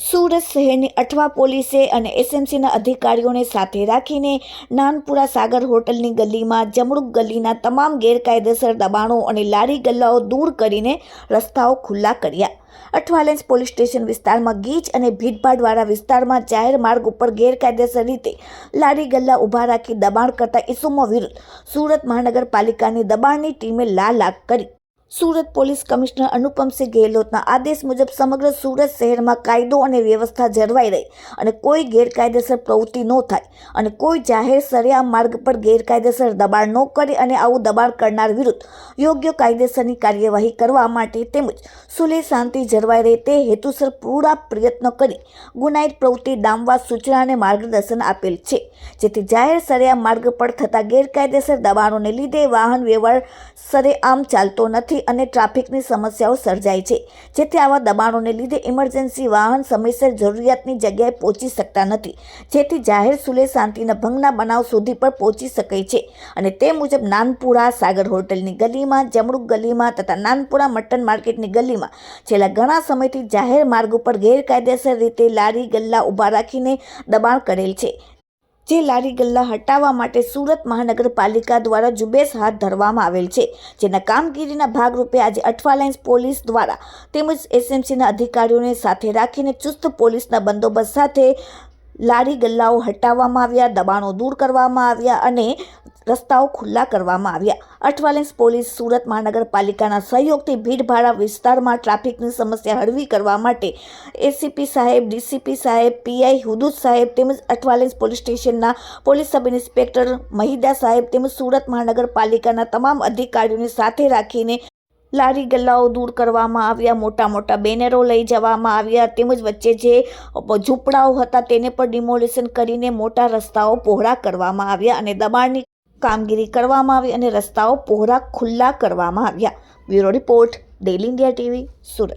સુરત શહેરની અઠવા પોલીસે અને એસએમસીના અધિકારીઓને સાથે રાખીને નાનપુરા સાગર હોટલની ગલીમાં જમણુક ગલીના તમામ ગેરકાયદેસર દબાણો અને લારી ગલ્લાઓ દૂર કરીને રસ્તાઓ ખુલ્લા કર્યા. અઠવાલેન્સ પોલીસ સ્ટેશન વિસ્તારમાં ગીચ અને ભીડભાડવાળા વિસ્તારમાં જાહેર માર્ગ ઉપર ગેરકાયદેસર રીતે લારી ગલ્લા ઊભા રાખી દબાણ કરતા ઇસમો વિરુદ્ધ સુરત મહાનગરપાલિકાની દબાણની ટીમે લાલાક કરી. સુરત પોલીસ કમિશનર અનુપમસિંહ ગેહલોતના આદેશ મુજબ સમગ્ર સુરત શહેરમાં કાયદો અને વ્યવસ્થા જળવાઈ રહી અને કોઈ ગેરકાયદેસર પ્રવૃત્તિ ન થાય અને કોઈ જાહેર સરેઆમ માર્ગ પર ગેરકાયદેસર દબાણ ન કરે અને આવું દબાણ કરનાર વિરુદ્ધ યોગ્ય કાયદેસરની કાર્યવાહી કરવા માટે તેમજ સુલે શાંતિ જળવાઈ રહે તે હેતુસર પૂરા પ્રયત્નો કરી ગુનાહિત પ્રવૃત્તિ ડામવા સૂચના અને માર્ગદર્શન આપેલ છે. જેથી જાહેર સરેઆમ માર્ગ પર થતા ગેરકાયદેસર દબાણોને લીધે વાહન વ્યવહાર સરેઆમ ચાલતો નથી અને ટ્રાફિકની સમસ્યાઓ સર્જાય છે, જેથી આવા દબાણોને લીધે ઇમરજન્સી વાહન સમયસર જરૂરિયાતની જગ્યાએ પહોંચી શકતા નથી. જેથી જાહેર સુલે શાંતિના ભંગના બનાવ સુધી પણ પહોંચી શકે છે અને તે મુજબ નાનપુરા સાગર હોટલની ગલીમાં જમરૂક ગલીમાં તથા નાનપુરા મટન માર્કેટની ગલીમાં છેલ્લા ઘણા સમયથી જાહેર માર્ગ ઉપર ગેરકાયદેસર રીતે લારી, ગલ્લા ઊભા રાખીને દબાણ કરેલ છે. જે લારી ગલ્લા હટાવવા માટે સુરત મહાનગરપાલિકા દ્વારા ઝુંબેશ હાથ ધરવામાં આવેલ છે. જેના કામગીરીના ભાગરૂપે આજે અઠવાલાઇન્સ પોલીસ દ્વારા તેમજ એસએમસીના અધિકારીઓને સાથે રાખીને ચુસ્ત પોલીસના બંદોબસ્ત સાથે લારી ગલ્લાઓ હટાવવામાં આવ્યા, દબાણો દૂર કરવામાં આવ્યા અને રસ્તાઓ ખુલ્લા કરવામાં આવ્યા. અઠવાલેન્સ પોલીસ સુરત મહાનગરપાલિકાના સહયોગથી ભીડભાડા વિસ્તારમાં ટ્રાફિકની સમસ્યા હળવી કરવા માટે એસીપી સાહેબ ડીસીપી સાહેબ પીઆઈ હુદુદ સાહેબ તેમજ અઠવાલેન્સ પોલીસ સ્ટેશનના પોલીસ સબ ઇન્સ્પેક્ટર મહિદા સાહેબ તેમજ સુરત મહાનગરપાલિકાના તમામ અધિકારીઓને સાથે રાખીને લારી ગલ્લાઓ દૂર કરવામાં આવ્યા. મોટા મોટા બેનરો લઈ જવામાં આવ્યા તેમજ વચ્ચે જે ઝૂંપડાઓ હતા તેને પણ ડિમોલિશન કરીને મોટા રસ્તાઓ પહોળા કરવામાં આવ્યા અને દબાણની કામગીરી કરવામાં આવી અને રસ્તાઓ પહોળા ખુલ્લા કરવામાં આવ્યા. Bureau report daily India TV, Surat.